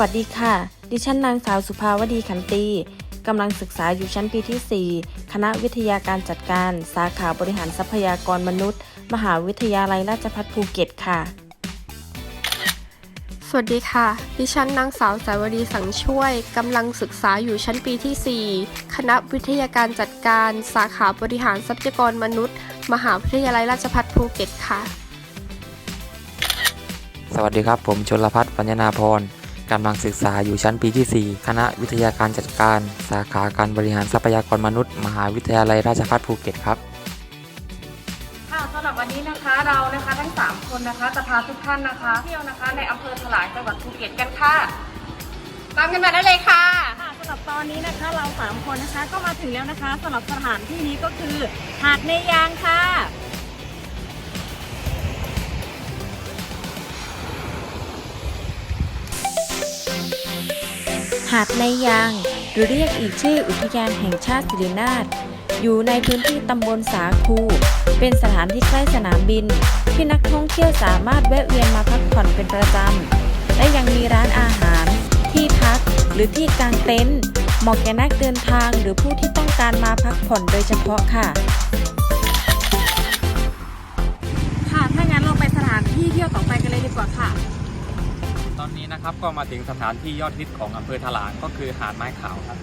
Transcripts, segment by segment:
วัสดีค่ะ ดิฉันนางสาวสุภาวดีขันตีกำลังศึกษาอยู่ชั้นปีที่ 4 คณะวิทยาการจัดการ สาขาบริหารทรัพยากรมนุษย์ มหาวิทยาลัยราชภัฏภูเก็ตค่ะ สวัสดีค่ะ ดิฉันนางสาวสายวดีสังช่วยกำลังศึกษาอยู่ชั้นปีที่ 4 คณะวิทยาการจัดการ สาขาบริหารทรัพยากรมนุษย์ มหาวิทยาลัยราชภัฏภูเก็ตค่ะ สวัสดีครับ ผมชลพัฒน์ปัญญนาพร กำลังศึกษาอยู่ชั้นปีที่ 4 คณะวิทยาการจัดการ สาขาการบริหารทรัพยากรมนุษย์ มหาวิทยาลัยราชภัฏภูเก็ตครับค่ะสำหรับวันนี้นะคะเรานะคะทั้ง 3 คนนะคะจะพาทุกท่านนะคะ เที่ยวนะคะในอำเภอถลางจังหวัดภูเก็ตกันค่ะตามกันมาได้เลยค่ะค่ะสำหรับตอนนี้นะคะเราสามคนนะคะก็มาถึงแล้วนะคะสำหรับสถานที่นี้ก็คือหาดในยางค่ะ หาดในยาง หรือเรียกอีกชื่ออุทยานแห่งชาติสิรินาถอยู่ในพื้นที่ตำบลสาคู เป็นสถานที่ใกล้สนามบิน ที่นักท่องเที่ยวสามารถแวะเวียนมาพักผ่อนเป็นประจำ และยังมีร้านอาหาร ที่พัก หรือที่กางเต็นท์เหมาะแก่นักเดินทางหรือผู้ที่ต้องการมาพักผ่อนโดยเฉพาะค่ะ ก็มาถึงสถานที่ยอดฮิตของอำเภอถลางก็คือหาดไม้ขาวครับ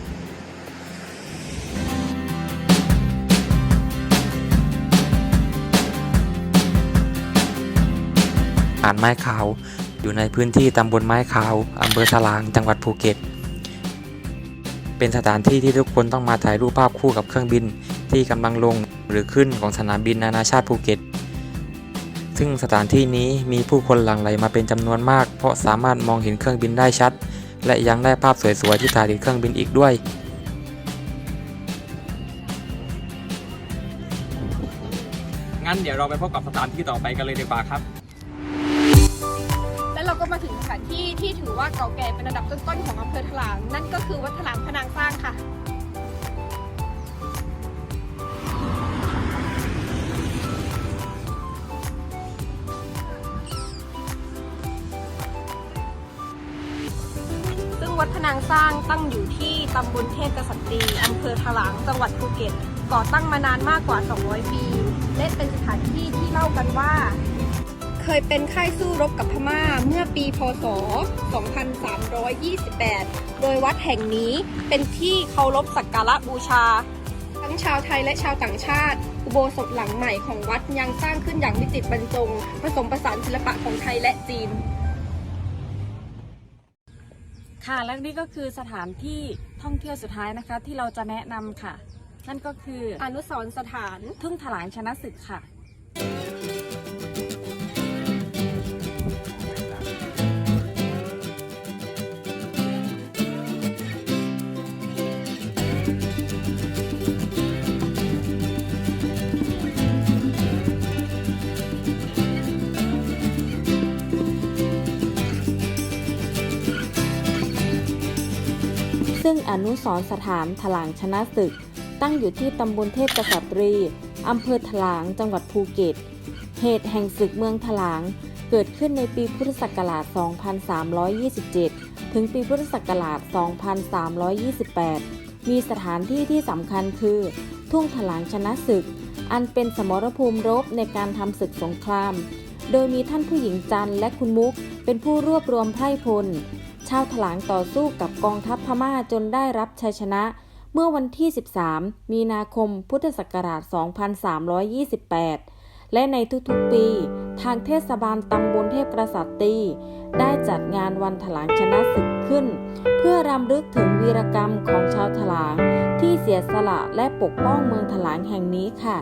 หาดไม้ขาว อยู่ในพื้นที่ตำบลไม้ขาวอำเภอถลางจังหวัดภูเก็ต เป็นสถานที่ที่ทุกคนต้องมาถ่ายรูปภาพคู่กับเครื่องบินที่กำลังลงหรือขึ้นของสนามบินนานาชาติภูเก็ต ซึ่งสถานที่นี้มีผู้คนหลั่งไหลมาเป็นจำนวนมาก เพราะสามารถมองเห็นเครื่องบินได้ชัด และยังได้ภาพสวยๆที่ถ่ายติดเครื่องบินอีกด้วย งั้นเดี๋ยวเราไปพบกับสถานที่ต่อไปกันเลยดีกว่าครับ และเราก็มาถึงสถานที่ที่ถือว่าเก่าแก่เป็นระดับต้นๆของอำเภอถลางนั่นก็คือวัดถลางพนางสร้ วัดพนางสร้างตั้งอยู่ที่ตำบลเทพกษัตรีอำเภอถลางจังหวัดภูเก็ต ก่อตั้งมานานมากกว่า 200 ปี และเป็นสถานที่ที่เล่ากันว่า เคยเป็นค่ายสู้รบกับพม่าเมื่อปีพศ 2328 โดยวัดแห่งนี้เป็นที่เคารพสักการะบูชา ทั้งชาวไทยและชาวต่างชาติ อุโบสถหลังใหม่ของวัดยังสร้างขึ้นอย่างวิจิตรบรรจง ผสมผสานศิลปะของไทยและจีน ค่ะและนี่ก็คือสถานที่ท่องเที่ยวสุดท้ายนะคะ ที่เราจะแนะนำค่ะ นั่นก็คืออนุสรณ์สถาน ทุ่งถลางชนะศึกค่ะ ซึ่งอนุสรสถานถลางชนะศึก ตั้งอยู่ที่ตำบลเทพกษัตรีอำเภอถลางจังหวัดภูเก็ต เหตุแห่งศึกเมืองถลาง เกิดขึ้นในปีพุทธศักราช 2327 ถึงปีพุทธศักราช 2328 มีสถานที่ที่สำคัญคือ ทุ่งถลางชนะศึก อันเป็นสมรภูมิรบในการทำศึกสงคราม โดยมีท่านผู้หญิงจันและคุณมุกเป็นผู้รวบรวมไพร่พล ชาวถลางต่อสู้กับกองทัพพม่าจนได้รับชัยชนะ เมื่อวันที่ 13 มีนาคมพุทธศักราช 2328 และในทุกๆปี ทางเทศบาลตำบลเทพกษัตรีได้จัดงานวันถลางชนะศึกขึ้น เพื่อรำลึกถึงวีรกรรมของชาวถลางที่เสียสละและปกป้องเมืองถลางแห่งนี้ค่ะ